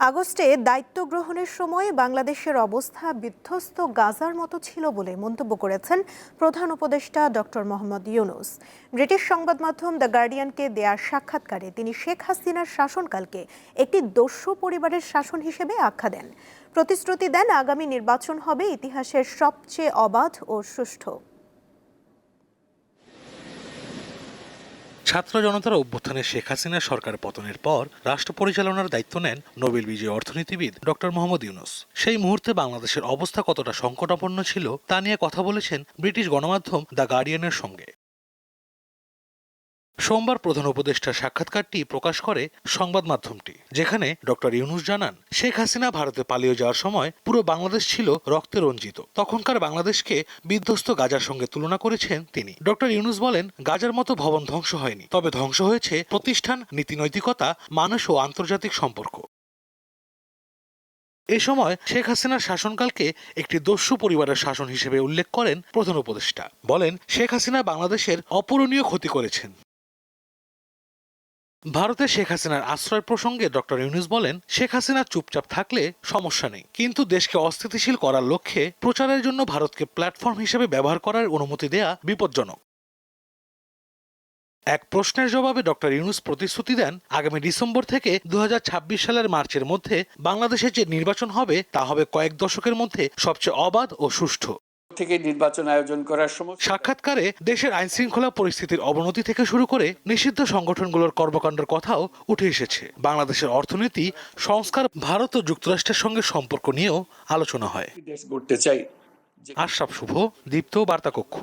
আগস্টে দায়িত্ব গ্রহণের সময় বাংলাদেশের অবস্থা বিধ্বস্ত গাজার মতো ছিল বলে মন্তব্য করেছেন প্রধান উপদেষ্টা ডক্টর মোহাম্মদ ইউনুস। ব্রিটিশ সংবাদ মাধ্যম দ্য গার্ডিয়ানকে দেয়া সাক্ষাৎকারে তিনি শেখ হাসিনার শাসনকালকে একটি দস্যু পরিবারের শাসন হিসেবে আখ্যা দেন। প্রতিশ্রুতি দেন আগামী নির্বাচন হবে ইতিহাসের সবচেয়ে অবাধ ও সুষ্ঠু। ছাত্র জনতার অভ্যুত্থানে শেখ হাসিনা সরকার পতনের পর রাষ্ট্র পরিচালনার দায়িত্ব নেন নোবেল বিজয়ী অর্থনীতিবিদ ডক্টর মোহাম্মদ ইউনুস। সেই মুহূর্তে বাংলাদেশের অবস্থা কতটা সংকটাপন্ন ছিল তা নিয়ে কথা বলেছেন ব্রিটিশ গণমাধ্যম দ্য গার্ডিয়ানের সঙ্গে। সোমবার প্রধান উপদেষ্টার সাক্ষাৎকারটি প্রকাশ করে সংবাদ মাধ্যমটি, যেখানে ডক্টর ইউনুস জানান, শেখ হাসিনা ভারতে পালিয়ে যাওয়ার সময় পুরো বাংলাদেশ ছিল রক্তে রঞ্জিত। তখনকার বাংলাদেশকে বিধ্বস্ত গাজার সঙ্গে তুলনা করেছেন তিনি। ডক্টর ইউনুস বলেন, গাজার মতো ভবন ধ্বংস হয়নি, তবে ধ্বংস হয়েছে প্রতিষ্ঠান, নীতিনৈতিকতা, মানুষ ও আন্তর্জাতিক সম্পর্ক। এ সময় শেখ হাসিনার শাসনকালকে একটি দস্যু পরিবারের শাসন হিসেবে উল্লেখ করেন প্রধান উপদেষ্টা। বলেন, শেখ হাসিনা বাংলাদেশের অপূরণীয় ক্ষতি করেছেন। ভারতে শেখ হাসিনার আশ্রয় প্রসঙ্গে ডক্টর ইউনুস বলেন, শেখ হাসিনা চুপচাপ থাকলে সমস্যা নেই। কিন্তু দেশকে অস্থিতিশীল করার লক্ষ্যে প্রচারের জন্য ভারতকে প্ল্যাটফর্ম হিসেবে ব্যবহার করার অনুমতি দেয়া বিপজ্জনক। এক প্রশ্নের জবাবে ডক্টর ইউনুস প্রতিশ্রুতি দেন, আগামী ডিসেম্বর থেকে দু হাজার ছাব্বিশ সালের মার্চের মধ্যে বাংলাদেশে যে নির্বাচন হবে, তা হবে কয়েক দশকের মধ্যে সবচেয়ে অবাধ ও সুষ্ঠু। থেকে নির্বাচন আয়োজন করার সময় সাক্ষাৎকারে দেশের আইন শৃঙ্খলা পরিস্থিতির অবনতি থেকে শুরু করে নিষিদ্ধ সংগঠনগুলোর কর্মকাণ্ডের কথাও উঠে এসেছে। বাংলাদেশের অর্থনীতি সংস্কার ভারত ও যুক্তরাষ্ট্রের সঙ্গে সম্পর্ক নিয়েও আলোচনা হয়। আশরাফ শুভ দীপ্ত বার্তা কক্ষ